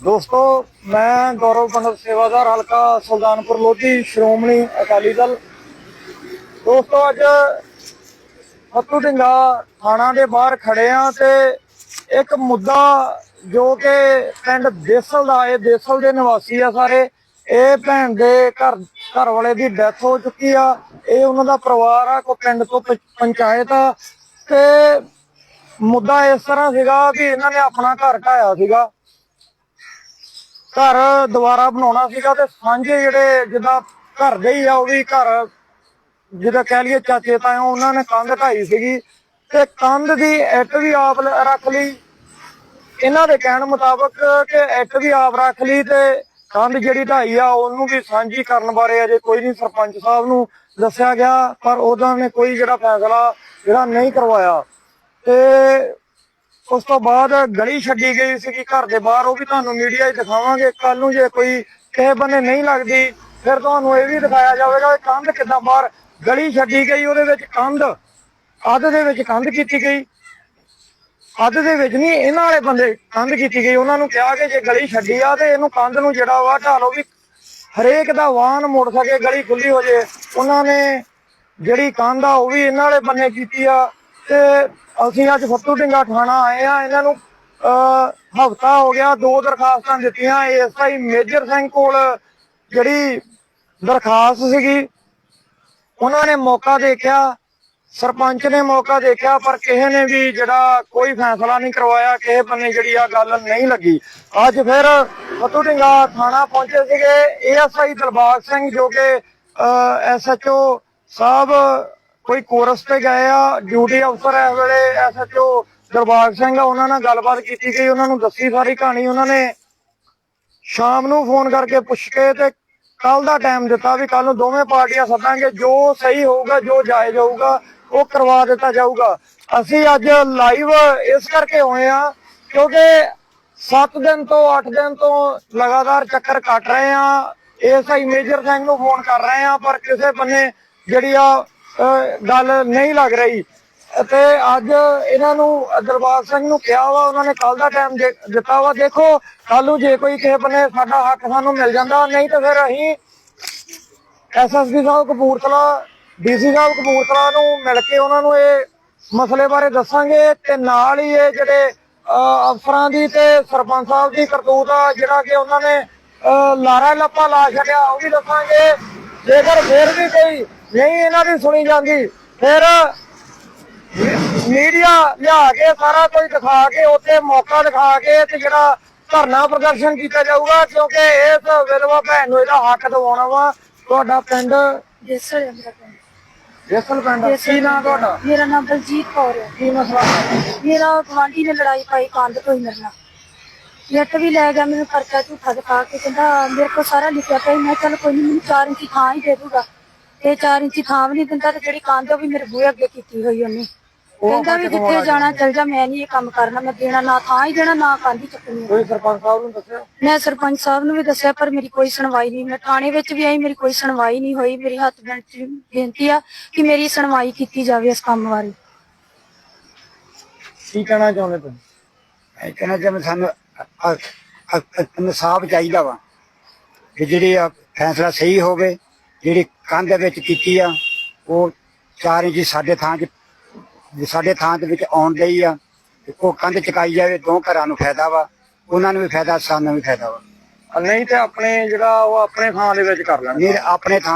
ਦੋਸਤੋ, ਮੈਂ ਗੌਰਵ ਪੰਡਤ ਸੇਵਾਦਾਰ ਹਲਕਾ ਸੁਲਤਾਨਪੁਰ ਲੋਧੀ ਸ਼੍ਰੋਮਣੀ ਅਕਾਲੀ ਦਲ। ਦੋਸਤੋ, ਅੱਜ ਫੱਤੂ ਢਿੰਗਾ ਥਾਣਾ ਦੇ ਬਾਹਰ ਖੜੇ ਆ ਤੇ ਇੱਕ ਮੁੱਦਾ ਜੋ ਕਿ ਪਿੰਡ ਦੇਸਲ ਦਾ, ਇਹ ਦੇਸਲ ਦੇ ਨਿਵਾਸੀ ਆ ਸਾਰੇ, ਇਹ ਭੈਣ ਦੇ ਘਰ ਘਰ ਵਾਲੇ ਦੀ ਡੈਥ ਹੋ ਚੁੱਕੀ ਆ। ਇਹ ਉਹਨਾਂ ਦਾ ਪਰਿਵਾਰ ਆ ਕੋ ਪਿੰਡ ਤੋਂ ਪੰਚਾਇਤ ਆ। ਤੇ ਮੁੱਦਾ ਇਸ ਤਰ੍ਹਾਂ ਸੀਗਾ ਕਿ ਇਹਨਾਂ ਨੇ ਆਪਣਾ ਘਰ ਢਾਇਆ ਸੀਗਾ। ਘਰ ਦੁਬਾਰਾ ਬਣਾਉਣਾ ਸੀਗਾ ਤੇ ਸਾਂਝੇ ਜਿਹੜੇ ਜਿੱਦਾਂ ਘਰ ਦੇ ਹੀ ਆ, ਉਹ ਵੀ ਘਰ ਜਿਹਦਾ ਕਹਿ ਲਈਏ ਚਾਚੇ ਤਾਏ ਉਹਨਾਂ ਨੇ ਕੰਧ ਢਾਈ ਸੀਗੀ ਤੇ ਕੰਧ ਦੀ ਇੱਟ ਵੀ ਆਪ ਰੱਖ ਲਈ। ਇਹਨਾਂ ਦੇ ਕਹਿਣ ਮੁਤਾਬਕ ਕਿ ਇੱਟ ਵੀ ਆਪ ਰੱਖ ਲਈ ਤੇ ਕੰਧ ਜਿਹੜੀ ਢਾਈ ਆ, ਉਹਨੂੰ ਵੀ ਸਾਂਝੀ ਕਰਨ ਬਾਰੇ ਅਜੇ ਕੋਈ ਨਹੀਂ ਸਰਪੰਚ ਸਾਹਿਬ ਨੂੰ ਦੱਸਿਆ ਗਿਆ, ਪਰ ਉਹਨਾਂ ਨੇ ਕੋਈ ਜਿਹੜਾ ਫੈਸਲਾ ਜਿਹੜਾ ਨਹੀਂ ਕਰਵਾਇਆ। ਤੇ ਉਸ ਤੋਂ ਬਾਅਦ ਗਲੀ ਛੱਡੀ ਗਈ ਸੀਗੀ ਘਰ ਦੇ ਬਾਹਰ, ਉਹ ਵੀ ਤੁਹਾਨੂੰ ਮੀਡੀਆ 'ਚ ਦਿਖਾਵਾਂਗੇ। ਕੱਲ ਨੂੰ ਜੇ ਕੋਈ ਕਿਸੇ ਬੰਨੇ ਨਹੀਂ ਲੱਗਦੀ, ਫਿਰ ਤੁਹਾਨੂੰ ਇਹ ਵੀ ਦਿਖਾਇਆ ਜਾਵੇਗਾ ਕਿ ਕੰਧ ਕਿੱਦਾਂ ਬਾਹਰ ਗਲੀ ਛੱਡੀ ਗਈ, ਉਹਦੇ ਵਿੱਚ ਕੰਧ, ਅੱਧ ਦੇ ਵਿੱਚ ਕੰਧ ਕੀਤੀ ਗਈ। ਅੱਧ ਦੇ ਵਿੱਚ ਨਹੀਂ, ਇਹਨਾਂ ਵਾਲੇ ਬੰਦੇ ਕੰਧ ਕੀਤੀ ਗਈ। ਉਹਨਾਂ ਨੂੰ ਕਿਹਾ ਕਿ ਜੇ ਗਲੀ ਛੱਡੀ ਆ ਤੇ ਇਹਨੂੰ ਕੰਧ ਨੂੰ ਜਿਹੜਾ ਵਾ ਢਾਲੋ ਵੀ ਹਰੇਕ ਦਾ ਵਾਹਨ ਮੁੜ ਸਕੇ, ਗਲੀ ਖੁੱਲੀ ਹੋ ਜੇ। ਉਹਨਾਂ ਨੇ ਜਿਹੜੀ ਕੰਧ ਆ, ਉਹ ਵੀ ਇਹਨਾਂ ਵਾਲੇ ਬੰਨੇ ਕੀਤੀ ਆ। ਤੇ ਅਸੀਂ ਅੱਜ ਫੱਤੂ ਢਿੰਗਾ ਥਾਣਾ ਆਏ ਆ ਇਹਨਾਂ ਨੂੰ ਹਫਤਾ ਹੋ ਗਿਆ ਦੋ ਦਰਖਾਸਤਾਂ ਦਿੱਤੀਆਂ। ਐਸਆਈ ਮੇਜਰ ਸਿੰਘ ਕੋਲ ਜਿਹੜੀ ਦਰਖਾਸਤ ਸੀਗੀ, ਉਹਨਾਂ ਨੇ ਮੌਕਾ ਦੇਖਿਆ, ਸਰਪੰਚ ਨੇ ਮੌਕਾ ਦੇਖਿਆ, ਪਰ ਕਿਸੇ ਨੇ ਵੀ ਜਿਹੜਾ ਕੋਈ ਫੈਸਲਾ ਨਹੀਂ ਕਰਵਾਇਆ, ਕਿਸੇ ਬੰਨੇ ਜਿਹੜੀ ਆ ਗੱਲ ਨਹੀਂ ਲੱਗੀ। ਅੱਜ ਫਿਰ ਫਤੂ ਢਿੰਗਾ ਥਾਣਾ ਪਹੁੰਚੇ ਸੀਗੇ। ਏਐਸਆਈ ਦਿਲਬਾਗ ਸਿੰਘ ਜੋ ਕਿ ਐਸਐਚਓ ਸਾਹਿਬ ਕੋਈ ਕੋਰਸ ਤੇ ਗਏ ਆ ਡਿਊਟੀ ਅਫਸਰ ਇਸ ਵੇਲੇ ਐਸਐਚਓ ਦਿਲਬਾਗ ਸਿੰਘ ਆ, ਉਹਨਾਂ ਨਾਲ ਗੱਲਬਾਤ ਕੀਤੀ ਗਈ, ਉਹਨਾਂ ਨੂੰ ਦੱਸੀ ਸਾਰੀ ਕਹਾਣੀ, ਉਹਨਾਂ ਨੇ ਸ਼ਾਮ ਨੂੰ ਫੋਨ ਕਰਕੇ ਪੁੱਛ ਕੇ ਤੇ ਕੱਲ ਦਾ ਟਾਈਮ ਦਿੱਤਾ ਵੀ ਕੱਲ ਨੂੰ ਦੋਵੇਂ ਪਾਰਟੀਆਂ ਸੱਦਾਂਗੇ, ਜੋ ਸਹੀ ਹੋਊਗਾ, ਜੋ ਜਾਇਜ਼ ਹੋਊਗਾ, ਉਹ ਕਰਵਾ ਦਿੱਤਾ ਜਾਊਗਾ। ਅਸੀਂ ਅੱਜ ਲਾਈਵ ਇਸ ਕਰਕੇ ਹੋਏ ਆ, ਕਿਉਂਕਿ 7 ਦਿਨ ਤੋਂ 8 ਦਿਨ ਤੋਂ ਲਗਾਤਾਰ ਚੱਕਰ ਕੱਟ ਰਹੇ ਆ ਐਸਆਈ ਮੇਜਰ ਸਿੰਘ ਨੂੰ ਫੋਨ ਕਰ ਰਹੇ ਆ, ਪਰ ਕਿਸੇ ਬੰਨੇ ਜਿਹੜੀ ਆ ਗੱਲ ਨਹੀਂ ਲੱਗ ਰਹੀ। ਤੇ ਅੱਜ ਇਹਨਾਂ ਨੂੰ, ਦਰਬਾਰ ਸਿੰਘ ਨੂੰ ਕਿਹਾ ਵਾ, ਉਹਨਾਂ ਨੇ ਕੱਲ ਦਾ ਟਾਈਮ ਦਿੱਤਾ ਵਾ, ਦੇਖੋ ਕੱਲ ਜੇ ਕੋਈ ਕਿਸੇ ਬੰਨੇ ਸਾਡਾ ਹੱਕ ਸਾਨੂੰ ਮਿਲ ਜਾਂਦਾ, ਨਹੀਂ ਤਾਂ ਫਿਰ ਅਸੀਂ ਐਸਐਸਪੀ ਸਾਹਿਬ ਕਪੂਰਥਲਾ ਡੀਸੀ ਸਾਹਿਬ ਕਪੂਰਥਲਾ ਨੂੰ ਮਿਲ ਕੇ ਉਹਨਾਂ ਨੂੰ ਇਹ ਮਸਲੇ ਬਾਰੇ ਦੱਸਾਂਗੇ ਤੇ ਨਾਲ ਹੀ ਇਹ ਜਿਹੜੇ ਅਫਸਰਾਂ ਦੀ ਤੇ ਸਰਪੰਚ ਸਾਹਿਬ ਦੀ ਕਰਤੂਤ ਆ, ਜਿਹੜਾ ਕਿ ਉਹਨਾਂ ਨੇ ਲਾਰਾ ਲੱਪਾ ਲਾ ਛੱਡਿਆ, ਉਹ ਵੀ ਦੱਸਾਂਗੇ। ਜੇਕਰ ਫਿਰ ਵੀ ਕੋਈ ਨਹੀਂ ਇਹਨਾਂ ਦੀ ਸੁਣੀ ਜਾਂਦੀ। ਫਿਰ ਮੀਡੀਆ ਲਿਆ ਕੇ ਸਾਰਾ ਕੁਝ ਦਿਖਾ ਕੇ ਉੱਥੇ ਮੌਕਾ ਦਿਖਾ ਕੇ ਤੇ ਜਿਹੜਾ ਧਰਨਾ ਪ੍ਰਦਰਸ਼ਨ ਕੀਤਾ ਜਾਊਗਾ ਕਿਉਂਕਿ ਇਸ ਵਿਧਵਾ ਭੈਣ ਨੂੰ ਇਹਦਾ ਹੱਕ ਦਿਵਾਉਣਾ ਵਾ। ਤੁਹਾਡਾ ਪਿੰਡ? ਦੇਸਲ ਹੈ ਮੇਰਾ ਪਿੰਡ। ਜੇਸਲ ਪਿੰਡ ਕੀ ਨਾਂ ਤੁਹਾਡਾ? ਮੇਰਾ ਨਾਮ ਬਲਜੀਤ ਕੌਰ ਹੈ। ਕੀ ਮਸਲਾ? ਮੇਰਾ ਗਵਾਂਢੀ ਨੇ ਲੜਾਈ ਪਾਈ ਕੰਧ ਤੋਂ ਹੀ ਮੇਰੇ ਨਾਲ ਜੱਟ ਵੀ ਲੈ ਗਿਆ ਮੈਨੂੰ ਖਰਚਾ ਝੂਠਾ ਦਿਖਾ ਕੇ ਕਹਿੰਦਾ ਮੇਰੇ ਕੋਲ ਸਾਰਾ ਲਿਖਿਆ ਪਿਆ। ਮੈਂ ਚੱਲ ਕੋਈ ਨਹੀਂ ਮੈਨੂੰ 4 ਇੰਚੀ ਥਾਂ ਹੀ ਦੇ ਦੂਗਾ। ਤੇ 4 ਇੰਚੀ ਥਾਂ ਵੀ ਨਹੀਂ ਦਿੰਦਾ ਤੇ ਜਿਹੜੀ ਕੰਧ ਉਹ ਵੀ ਮੇਰੇ ਬੂਹੇ ਅੱਗੇ ਕੀਤੀ ਹੋਈ ਉਹਨੇ। ਕਹਿੰਦਾ ਵੀ ਜਿੱਥੇ ਜਾਣਾ ਚੱਲ ਜਾ ਮੈਂ ਨਹੀਂ ਇਹ ਕੰਮ ਕਰਨਾ ਮੈਂ ਦੇਣਾ ਨਾ ਥਾਂ ਹੀ ਦੇਣਾ ਨਾ ਕੰਧ ਹੀ ਚੱਕਣੀ ਕੋਈ ਸਰਪੰਚ ਸਾਹਿਬ ਨੂੰ ਦੱਸਿਆ? ਮੈਂ ਸਰਪੰਚ ਸਾਹਿਬ ਨੂੰ ਵੀ ਦੱਸਿਆ ਪਰ ਮੇਰੀ ਕੋਈ ਸੁਣਵਾਈ ਨਹੀਂ। ਮੈਂ ਥਾਣੇ ਵਿੱਚ ਵੀ ਆਈ ਮੇਰੀ ਕੋਈ ਸੁਣਵਾਈ ਨਹੀਂ ਹੋਈ। ਮੇਰੀ ਹੱਥ ਬੇਨਤੀ ਆ ਕਿ ਮੇਰੀ ਸੁਣਵਾਈ ਕੀਤੀ ਜਾਵੇ ਇਸ ਕੰਮ ਬਾਰੇ। ਕੀ ਕਹਿਣਾ ਚਾਹੁੰਦੇ ਤੁਸੀਂ? ਇਹ ਕਹਿਣਾ ਚਾਹੁੰਦਾ ਸਾਨੂੰ ਇਨਸਾਫ ਚਾਹੀਦਾ ਵਾ ਕਿ ਜਿਹੜੀ ਆ ਫੈਸਲਾ ਸਹੀ ਹੋਵੇ ਜਿਹੜੀ ਕੰਧ ਵਿੱਚ ਕੀਤੀ ਆ ਉਹ 4 ਇੰਚ ਸਾਡੇ ਥਾਂ 'ਚ ਸਾਡੇ ਥਾਂ ਦੇ ਵਿੱਚ ਆਉਣ ਲਈ ਆ ਉਹ ਕੰਧ ਚਕਾਈ ਜਾਵੇ ਦੋ ਘਰਾਂ ਨੂੰ ਫਾਇਦਾ ਵਾ ਉਹਨਾਂ ਨੂੰ ਵੀ ਫਾਇਦਾ ਸਾਨੂੰ ਵੀ ਫਾਇਦਾ ਵਾ। ਨਹੀਂ ਤੇ ਆਪਣੇ ਜਿਹੜਾ ਉਹ ਆਪਣੇ ਥਾਂ ਦੇ ਵਿੱਚ ਕਰ ਲੈਣ। ਆਪਣੇ ਥਾਂ